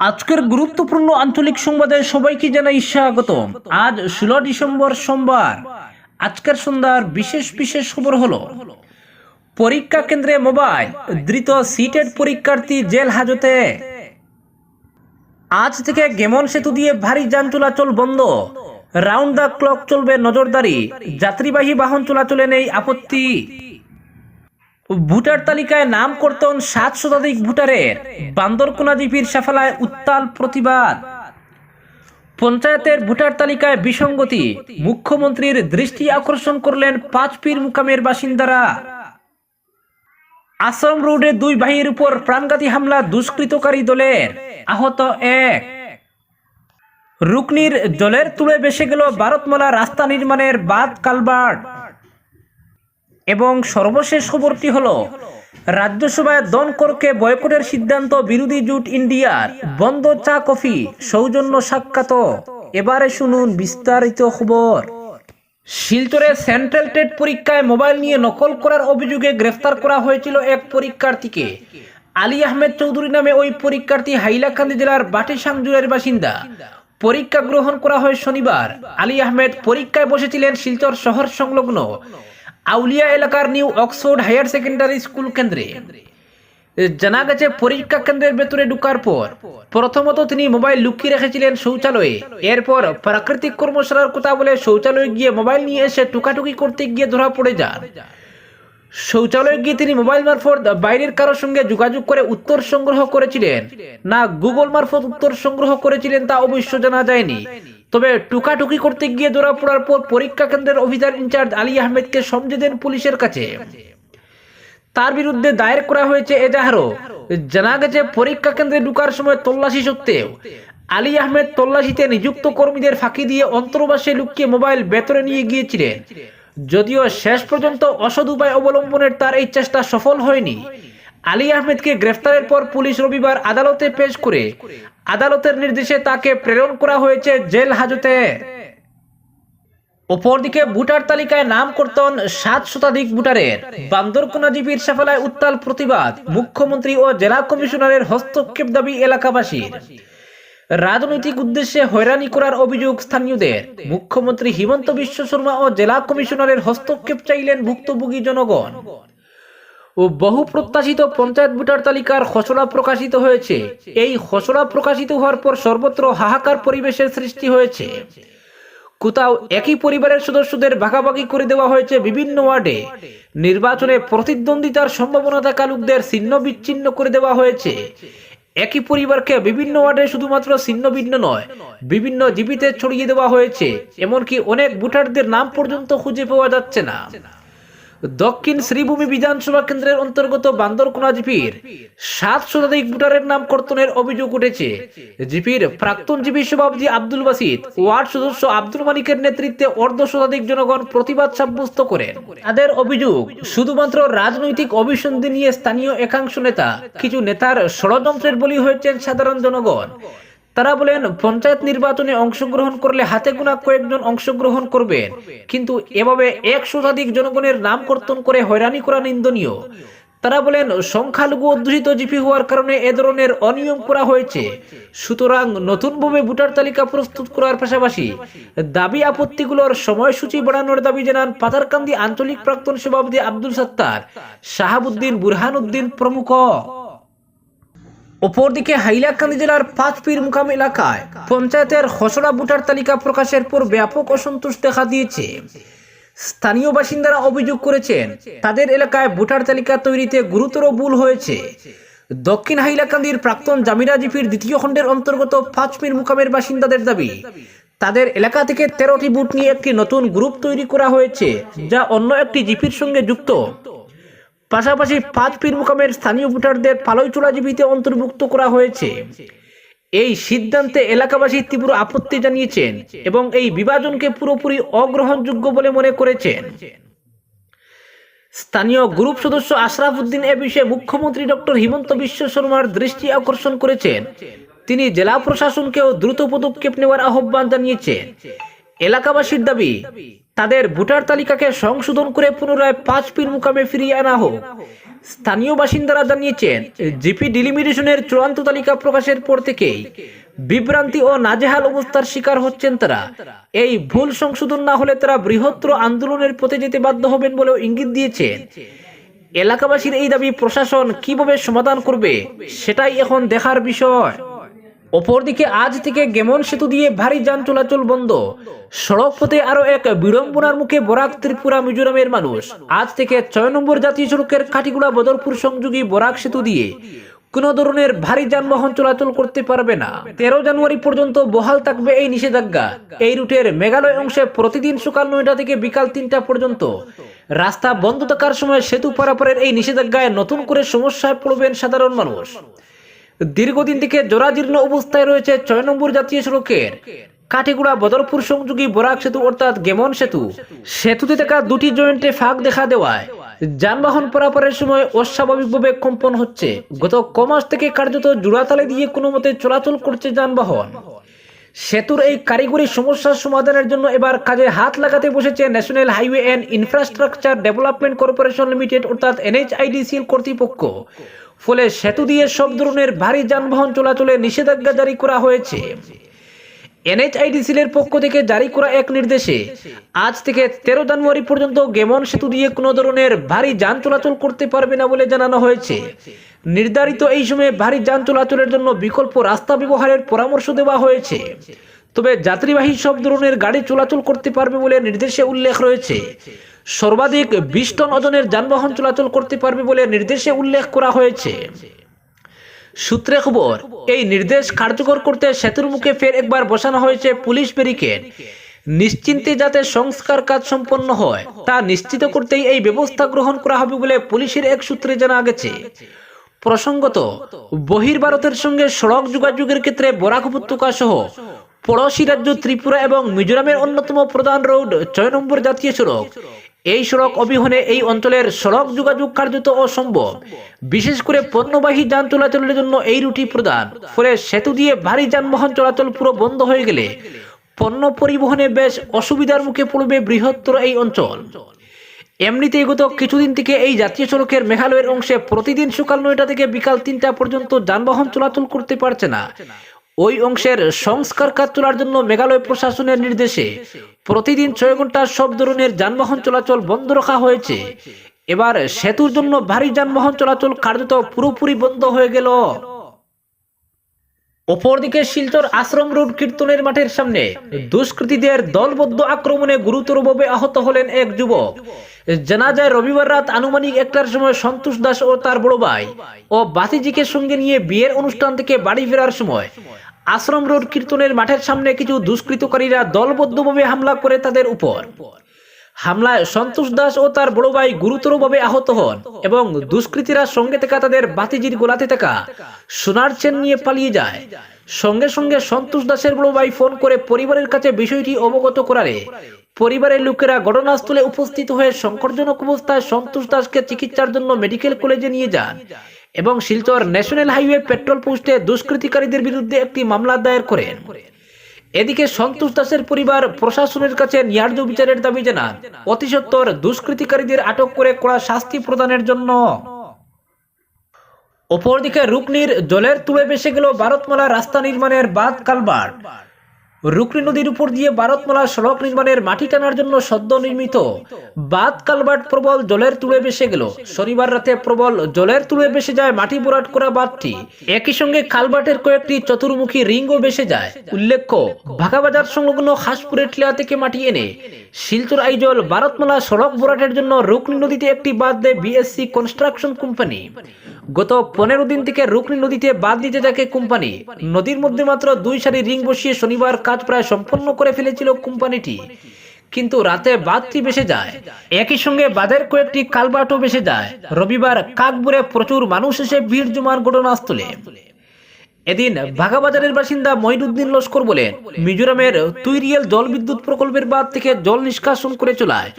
আজকের গুরুত্বপূর্ণ আঞ্চলিক সংবাদে সবাইকে জানাই স্বাগত আজ ষোলো ডিসেম্বর সোমবার। আজকের সন্ধ্যার বিশেষ বিশেষ খবর হলো, পরীক্ষা কেন্দ্রে মোবাইল দ্রুত সিটেড পরীক্ষার্থী জেল হাজতে। আজ থেকে গেমন সেতু দিয়ে ভারী যান চলাচল বন্ধ। রাউন্ড দ্য ক্লক চলবে নজরদারি। যাত্রীবাহী বাহন চলাচলে নেই আপত্তি। ভোটার তালিকায় নাম করতেন সাত শতাধিক ভোটারের বান্দরকোনা জিপির সাফালায় উত্তাল প্রতিবাদ। পঞ্চায়েতের ভোটার তালিকায় বিসঙ্গতি, মুখ্যমন্ত্রীর দৃষ্টি আকর্ষণ করলেন পাঁচ পীর মুকামের বাসিন্দারা। আসাম রোডে দুই বাহির উপর প্রাণঘাতী হামলা দুষ্কৃতকারী দলের, আহত এক। রুকনির জলের তুলে বেসে গেল ভারতমালা রাস্তা নির্মাণের বাদ কালবার্ট। এবং সর্বশেষ খবরটি হলো, রাজ্যসভায় দনকরকে বয়কটের সিদ্ধান্ত বিরোধী জোট ইন্ডিয়ার বন্ধ চা কফি, সৌজন্য সাক্ষাৎ। এবারে শুনুন বিস্তারিত খবর। শিলচরে সেন্ট্রাল টেট পরীক্ষায় মোবাইল নিয়ে নকল করার অভিযোগে গ্রেফতার করা হয়েছিল এক পরীক্ষার্থীকে। আলী আহমেদ চৌধুরী নামে ওই পরীক্ষার্থী হাইলাকান্দি জেলার বাটিসাংজুরের বাসিন্দা। পরীক্ষা গ্রহণ করা হয় শনিবার। আলী আহমেদ পরীক্ষায় বসেছিলেন শিলচর শহর সংলগ্ন। আউলিয়া এলাকার new Oxford higher secondary school কেন্দ্রে। জানা গেছে পরীক্ষা কেন্দ্রের ভেতরে ঢুকার পর। প্রথমত তিনি মোবাইল লুকিয়ে রেখেছিলেন শৌচালয়ে। এরপর প্রাকৃতিক কর্মশালার কথা বলে শৌচালয়ে গিয়ে মোবাইল নিয়ে এসে টুকাটুকি করতে গিয়ে ধরা পড়ে যান। শৌচালয়ে গিয়ে তিনি মোবাইল মারফত বাইরের কারোর সঙ্গে যোগাযোগ করে উত্তর সংগ্রহ করেছিলেন। না গুগল মারফত উত্তর সংগ্রহ করেছিলেন তা অবশ্য জানা যায়নি। তবে টুকাটুকি করতে গিয়ে ধরা পড়ার পর পরীক্ষা কেন্দ্রের অফিসার ইনচার্জ আলী আহমেদকে সমঝে দেন পুলিশের কাছে। তার বিরুদ্ধে দায়ের করা হয়েছে এজাহারও। জানা গেছে, পরীক্ষা কেন্দ্রে ঢুকার সময় তল্লাশি সত্ত্বেও আলী আহমেদ তল্লাশিতে নিযুক্ত কর্মীদের ফাঁকি দিয়ে অন্তর্বাসে লুকিয়ে মোবাইল বেতরে নিয়ে গিয়েছিলেন। যদিও শেষ পর্যন্ত অসৎ উপায় অবলম্বনের তার এই চেষ্টা সফল হয়নি। আলী আহমেদকে গ্রেফতারের পর পুলিশ রবিবার আদালতে পেশ করে আদালতের নির্দেশে তাকে প্রেরণ করা হয়েছে জেল হাজতে। অপরদিকে ভোটার তালিকায় নাম করতেন সাত শতাধিক ভোটারের বান্দরকোনা জিপির সাফালায় উত্তাল প্রতিবাদ মুখ্যমন্ত্রী ও জেলা কমিশনারের হস্তক্ষেপ দাবি এলাকাবাসীর। রাজনৈতিক উদ্দেশ্যে হয়রানি করার অভিযোগ স্থানীয়দের। মুখ্যমন্ত্রী হিমন্ত বিশ্ব শর্মা ও জেলা কমিশনারের হস্তক্ষেপ চাইলেন ভুক্তভোগী জনগণ। ও বহু প্রত্যাশিত পঞ্চায়েত ভোটার তালিকার খসড়া প্রকাশিত হয়েছে। এই খসড়া প্রকাশিত হওয়ার পর সর্বত্র হাহাকার পরিবেশের সৃষ্টি হয়েছে। কোথাও একই পরিবারের সদস্যদের ভাগাভাগি করে দেওয়া হয়েছে বিভিন্ন ওয়ার্ডে। নির্বাচনে প্রতিদ্বন্দ্বিতার সম্ভাবনা থাকা লোকদের ছিন্ন বিচ্ছিন্ন করে দেওয়া হয়েছে। একই পরিবারকে বিভিন্ন ওয়ার্ডে শুধুমাত্র ছিন্ন ভিন্ন নয়, বিভিন্ন জীবিতে ছড়িয়ে দেওয়া হয়েছে, এমনকি অনেক ভোটারদের নাম পর্যন্ত খুঁজে পাওয়া যাচ্ছে না। দক্ষিণ শ্রীভূমি বিধানসভা কেন্দ্রের অন্তর্গত বান্দরকোনা জিপির সাত শতাধিক ভোটারের নাম কর্তনের অভিযোগ উঠেছে। জিপির প্রাক্তন জিপি সভাপতি আব্দুল বাসিদ ওয়ার্ড সদস্য আব্দুল মালিকের নেতৃত্বে অর্ধ শতাধিক জনগণ প্রতিবাদ সাব্যস্ত করেন। তাদের অভিযোগ, শুধুমাত্র রাজনৈতিক অভিসন্ধি নিয়ে স্থানীয় একাংশ নেতা, কিছু নেতার ষড়যন্ত্রের বলি হয়েছেন সাধারণ জনগণ। তারা বলেন, পঞ্চায়েত নির্বাচনে অংশগ্রহণ করলে হাতে গোনা কয়েকজন অংশগ্রহণ করবেন। কিন্তু এভাবে এক শতাধিক জনগণের নাম কর্তন করে হয়রানি করা নিন্দনীয়। তারা বলেন, সংখ্যালঘু অধ্যুষিত জিপি হওয়ার কারণে এ ধরনের অনিয়ম করা হয়েছে। সুতরাং নতুনভাবে ভোটার তালিকা প্রস্তুত করার পাশাপাশি দাবি আপত্তিগুলোর সময়সূচি বাড়ানোর দাবি জানান পাতারকান্দি আঞ্চলিক প্রাক্তন সভাপতি আব্দুল সত্তার, শাহাবুদ্দিন বুরহান উদ্দিন প্রমুখ। অপরদিকে হাইলাকান্দি জেলার পাঁচ পীর মুকাম এলাকায় পঞ্চায়েতের খসড়া ভোটার তালিকা প্রকাশের পর ব্যাপক অসন্তোষ দেখা দিয়েছে। স্থানীয় বাসিন্দারা অভিযোগ করেছেন, তাদের এলাকায় ভোটার তালিকা তৈরিতে গুরুতর ভুল হয়েছে। দক্ষিণ হাইলাকান্দির প্রাক্তন জামিরা জিপির দ্বিতীয় খণ্ডের অন্তর্গত পাঁচ পীর মুকামের বাসিন্দাদের দাবি, তাদের এলাকা থেকে তেরোটি বুট নিয়ে একটি নতুন গ্রুপ তৈরি করা হয়েছে, যা অন্য একটি জিপির সঙ্গে যুক্ত। পাশাপাশি পাঁচ পীর মুকামের স্থানীয় ভোটারদের পালইচোড়া জীবিতে অন্তর্ভুক্ত করা হয়েছে। এই সিদ্ধান্তে এলাকাবাসী তীব্র আপত্তি জানিয়েছেন এবং এই বিভাজনকে পুরোপুরি অগ্রহণযোগ্য বলে মনে করেছেন। স্থানীয় গ্রুপ সদস্য আশরাফ উদ্দিন এ বিষয়ে মুখ্যমন্ত্রী ডক্টর হিমন্ত বিশ্ব শর্মার দৃষ্টি আকর্ষণ করেছেন। তিনি জেলা প্রশাসনকেও দ্রুত পদক্ষেপ নেওয়ার আহ্বান জানিয়েছেন। এলাকাবাসীর দাবি তাদের ভোটার তালিকাকে সংশোধন করে পুনরায় পাঁচ পীর মুকামে ফিরিয়ে আনা হোক। স্থানীয় বাসিন্দারা জানিয়েছেন জিপি ডিলিমিটেশনের চূড়ান্ত তালিকা প্রকাশের পর থেকেই বিভ্রান্তি ও নাজেহাল অবস্থার শিকার হচ্ছেন তারা। এই ভুল সংশোধন না হলে তারা বৃহত্তর আন্দোলনের পথে যেতে বাধ্য হবেন বলেও ইঙ্গিত দিয়েছেন এলাকাবাসীর এই দাবি প্রশাসন কীভাবে সমাধান করবে, সেটাই এখন দেখার বিষয়। অপরদিকে আজ থেকে গেমন সেতু দিয়ে ভারী যান চলাচল বন্ধ। সড়ক পথে আরও এক বিড়ম্বনার মুখে বরাক ত্রিপুরা মিজোরামের মানুষ। আজ থেকে ছয় নম্বর জাতীয় সড়কের কাঠিগুড়া বদরপুর সংযোগী বরাক সেতু দিয়ে কোনো ধরনের ভারী যানবাহন চলাচল করতে পারবে না। তেরো জানুয়ারি পর্যন্ত বহাল থাকবে এই নিষেধাজ্ঞা। এই রুটের মেঘালয় অংশে প্রতিদিন সকাল নয়টা থেকে বিকাল তিনটা পর্যন্ত। রাস্তা বন্ধ থাকার সময় সেতু পারাপারের এই নিষেধাজ্ঞায় নতুন করে সমস্যায় পড়বেন সাধারণ মানুষ। দীর্ঘদিন থেকে জরাজীর্ণ অবস্থায় রয়েছে ছয় নম্বর জাতীয় সড়কের কাঠিগুড়া বদরপুর সংযোগী বরাক সেতু অর্থাৎ গেমন সেতু। সেতুতে থাকা দুটি জয়েন্টে ফাঁক দেখা দেওয়ায় যানবাহন পারাপারের সময় অস্বাভাবিকভাবে কম্পন হচ্ছে। গত কমাস থেকে কার্যত জোড়াতালে দিয়ে কোনো মতে চলাচল করছে যানবাহন। সেতুর এই কারিগরি সমস্যার সমাধানের জন্য এবার কাজে হাত লাগাতে বসেছে national highway and infrastructure development corporation limited অর্থাৎ এনএইচআইডিসিএল কর্তৃপক্ষ। ফলে সেতু দিয়ে সব ধরনের ভারী যানবাহন চলাচলে নিষেধাজ্ঞা জারি করা হয়েছে। এনএইচআইডিসিএল পক্ষ থেকে জারি করা এক নির্দেশে আজ থেকে তেরো জানুয়ারি পর্যন্ত গেমন সেতু দিয়ে কোনো ধরনের ভারী যান চলাচল করতে পারবে না বলে জানানো হয়েছে। নির্ধারিত এই সময়ে ভারী যান চলাচলের জন্য বিকল্প রাস্তা ব্যবহারের পরামর্শ দেওয়া হয়েছে। তবে যাত্রীবাহী সব ধরনের গাড়ি চলাচল করতে পারবে বলে নির্দেশে উল্লেখ রয়েছে। সর্বাধিক বিশ টন ওজনের যানবাহন চলাচল করতে পারবে বলে নির্দেশে উল্লেখ করা হয়েছে। সূত্রে খবর, এই নির্দেশ কার্যকর করতে সেতুর মুখে ফের একবার বসানো হয়েছে পুলিশ ব্যারিকেড। নিশ্চিন্তে যাতে সংস্কার কাজ সম্পন্ন হয়, তা নিশ্চিত করতেই এই ব্যবস্থা গ্রহণ করা হবে বলে পুলিশের এক সূত্রে জানা গেছে। প্রসঙ্গত, বহির্ভারতের সঙ্গে সড়ক যোগাযোগের ক্ষেত্রে বরাক উপত্যকা সহ পড়োশী রাজ্য ত্রিপুরা এবং মিজোরামের অন্যতম প্রধান রোড, ছয় নম্বর জাতীয় সড়ক। এই সড়ক অবিহনে এই অঞ্চলের সড়ক যোগাযোগ কার্যত অসম্ভব। বিশেষ করে পণ্যবাহী যান চলাচলের জন্য এই রুটি প্রদান ফলে সেতু দিয়ে ভারী যানবাহন চলাচল পুরো বন্ধ হয়ে গেলে পণ্য পরিবহনে বেশ অসুবিধার মুখে পড়বে বৃহত্তর এই অঞ্চল। এমনিতেই গত কিছুদিন থেকে এই জাতীয় সড়কের মেঘালয়ের অংশে প্রতিদিন সকাল নয়টা থেকে বিকাল তিনটা পর্যন্ত যানবাহন চলাচল করতে পারছে না। ওই অংশের সংস্কার কাজ চলার জন্য মেঘালয় প্রশাসনের নির্দেশে প্রতিদিন ছয় ঘণ্টা সব ধরনের যানবাহন চলাচল বন্ধ রাখা হয়েছে। এবার সেতুর জন্য ভারী যানবাহন চলাচল কার্যত পুরোপুরি বন্ধ হয়ে গেল। অপরদিকে শিলচর আশ্রম রোড কীর্তনের মাঠের সামনে দুষ্কৃতীদের দলবদ্ধ আক্রমণে গুরুতরভাবে আহত হলেন এক যুবক। জানা যায়, রবিবার রাত আনুমানিক একটার সময় সন্তোষ দাস ও তার বড় ভাই ও বাতিজিকে সঙ্গে নিয়ে বিয়ের অনুষ্ঠান থেকে বাড়ি ফেরার সময় আশ্রম রোড কীর্তনের মাঠের সামনে কিছু দুষ্কৃতকারীরা দলবদ্ধভাবে হামলা করে তাদের উপর। হামলায় সন্তোষ দাস ও তার বড় ভাই গুরুতরভাবে আহত হন এবং দুষ্কৃতীরা সঙ্গে থাকা তাদের বাতিজির গোলাতে থাকা সোনার চেন নিয়ে পালিয়ে যায়। সঙ্গে সঙ্গে সন্তোষ দাসের বড় ভাই ফোন করে পরিবারের কাছে বিষয়টি অবগত করারে পরিবারের লোকেরা ঘটনাস্থলে উপস্থিত হয়ে সংকটজনক অবস্থায় সন্তোষ দাসকে চিকিৎসার জন্য মেডিকেল কলেজে নিয়ে যান। এবং শিলচর ন্যাশনাল হাইওয়ে পেট্রোল পোস্টে দুষ্কৃতিকারীদের বিরুদ্ধে একটি মামলা দায়ের করেন। এদিকে সন্তোষ দাসের পরিবার প্রশাসনের কাছে ন্যায্য বিচারের দাবি জানান অতি সত্বর দুষ্কৃতিকারীদের আটক করে কড়া শাস্তি প্রদানের জন্য। অপরদিকে রুকনির জলের তুলে বেসে গেল ভারতমালা রাস্তা নির্মাণের বাদ কালবার রুকনি নদীর উপর দিয়ে ভারতমালা সড়ক নির্মাণের মাটি টানার জন্য সদ্য নির্মিত। বাদ কালবাট প্রবল জলের তুলে বেসে গেল। শনিবার রাতে প্রবল জলের তুলে বেসে যায় মাটি ভরাট করা বাঁধটি। একই সঙ্গে কালবাটের কয়েকটি চতুর্মুখী রিংও বেসে যায়। উল্লেখ্য, ভাগাবাজার সংলগ্ন হাসপুরের টিলা থেকে মাটি এনে শিলচর আইজল ভারতমালা সড়ক বোরাটের জন্য রুকনি নদীতে একটি বাঁধ দেয় বিএসসি কনস্ট্রাকশন কোম্পানি গত পনেরো দিন থেকে রুকনি নদীতে বাদ দিতে থাকে কোম্পানি। নদীর মধ্যে মাত্র দুই সারি রিং বসিয়ে শনিবার কাজ প্রায় সম্পন্ন করে ফেলেছিল কোম্পানিটি। কিন্তু রাতে বাঁধটি বেসে যায়। একই সঙ্গে বাঁধের কয়েকটি কালবাটও বেসে যায়। রবিবার কাকবুরে প্রচুর মানুষ এসে ভিড় জমার ঘটনাস্থলে। এদিন বাঘাবাজারের বাসিন্দা মহিনুদ্দিন লস্কর বলে, মিজোরামের তুইরিয়েল জলবিদ্যুৎ প্রকল্পের বাদ থেকে জল নিষ্কাশন করে চলায়।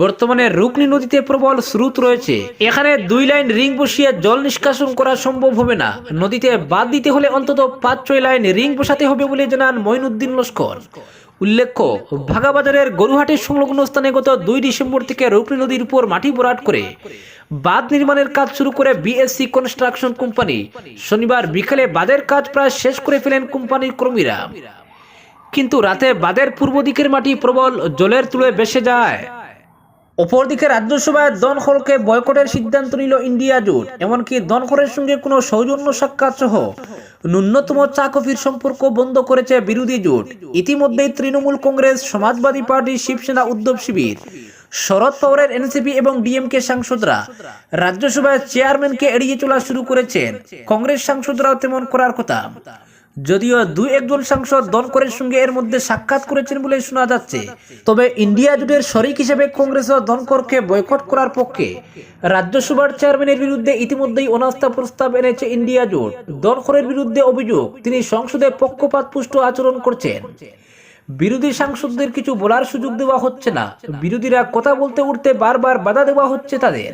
বর্তমানে রুকনি নদীতে প্রবল স্রোত রয়েছে। এখানে দুই লাইন রিং বসিয়ে জল নিষ্কাশন করা সম্ভব হবে না। নদীতে বাদ দিতে হলে অন্তত পাঁচ ছয় লাইন রিং বসাতে হবে বলে জানান মহিনুদ্দিন লস্কর। উল্লেখ্য, ভাগাবাজারের গরুহাটের সংলগ্ন স্থানে গত দুই ডিসেম্বর থেকে রৌপ্রী নদীর উপর মাটি ভরাট করে বাঁধ নির্মাণের কাজ শুরু করে বিএসসি কনস্ট্রাকশন কোম্পানি। শনিবার বিকেলে বাঁধের কাজ প্রায় শেষ করে ফেলেন কোম্পানির কর্মীরা। কিন্তু রাতে বাঁধের পূর্ব দিকের মাটি প্রবল জলের তুলে বেসে যায়। অপরদিকে রাজ্যসভায় দনখলকে বয়কটের সিদ্ধান্ত নিল ইন্ডিয়া জোট। এমনকি দনখলের সঙ্গে কোনো সৌজন্য সাক্ষাৎ সহ ন্যূনতম চা কফির সম্পর্ক বন্ধ করেছে বিরোধী জোট। ইতিমধ্যেই তৃণমূল কংগ্রেস, সমাজবাদী পার্টি, শিবসেনা উদ্ধব শিবির, শরদ পাওয়ারের এনসিপি এবং ডিএমকে সাংসদরা রাজ্যসভায় চেয়ারম্যানকে এড়িয়ে চলা শুরু করেছেন। কংগ্রেস সাংসদরাও তেমন করার কথা। যদিও দুই একজন সাংসদ দনকরের সঙ্গে এর মধ্যে সাক্ষাৎ করেছেন বলে শোনা যাচ্ছে। তবে ইন্ডিয়া জুটের শরিক হিসেবে কংগ্রেস ও বয়কট করার পক্ষে রাজ্যসভার চেয়ারম্যানের বিরুদ্ধে ইতিমধ্যেই অনাস্থা প্রস্তাব এনেছে ইন্ডিয়া জোট। দনকরের বিরুদ্ধে অভিযোগ, তিনি সংসদে পক্ষপাতপুষ্ট আচরণ করছেন। বিরোধী সাংসদদের কিছু বলার সুযোগ দেওয়া হচ্ছে না। বিরোধীরা কথা বলতে উঠতে বারবার বাধা দেওয়া হচ্ছে তাদের।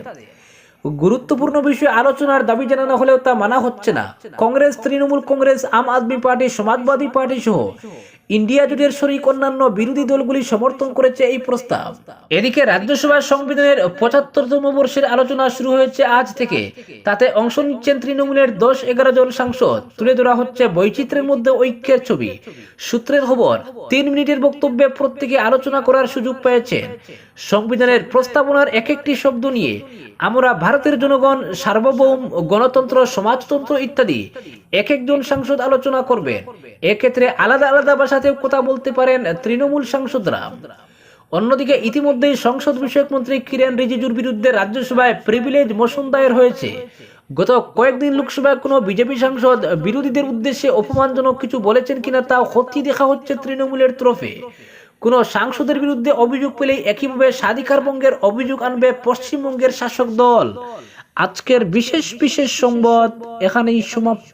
গুরুত্বপূর্ণ বিষয়ে আলোচনার দাবি জানানো হলেও তা মানা হচ্ছে না। কংগ্রেস, তৃণমূল কংগ্রেস, আম আদমি পার্টি, সমাজবাদী পার্টি সহ ইন্ডিয়া জোটের শরিক অন্যান্য বিরোধী দলগুলি সমর্থন করেছে এই প্রস্তাব। এদিকে রাজ্যসভার সংবিধানের পঁচাত্তরতম বর্ষের আলোচনা শুরু হয়েছে আজ থেকে। তাতে অংশ নিচ্ছেন তৃণমূলের দশ এগারো জন সাংসদ। তুলে ধরা হচ্ছে বৈচিত্র্যের মধ্যে ঐক্যের ছবি। সূত্রের খবর, তিন মিনিটের বক্তব্যে প্রত্যেকে আলোচনা করার সুযোগ পেয়েছেন। সংবিধানের প্রস্তাবনার এক একটি শব্দ নিয়ে আমরা ভারতের জনগণ সার্বভৌম গণতন্ত্র সমাজতন্ত্র ইত্যাদি এক একজন সাংসদ আলোচনা করবেন। এক্ষেত্রে আলাদা আলাদা ভাষাতেও কথা বলতে পারেন তৃণমূল সাংসদরা। অন্যদিকে ইতিমধ্যেই সংসদ বিষয়ক মন্ত্রী কিরেন রিজিজুর বিরুদ্ধে রাজ্যসভায় প্রিভিলেজ মোশন দায়ের হয়েছে। গত কয়েকদিন লোকসভায় কোনো বিজেপি সাংসদ বিরোধীদের উদ্দেশ্যে অপমানজনক কিছু বলেছেন কিনা তা খতিয়ে দেখা হচ্ছে তৃণমূলের তরফে। কোনো সাংসদের বিরুদ্ধে অভিযোগ পেলেই একইভাবে স্বাধিকার ভঙ্গের অভিযোগ আনবে পশ্চিমবঙ্গের শাসক দল। আজকের বিশেষ বিশেষ সংবাদ এখানেই সমাপ্ত।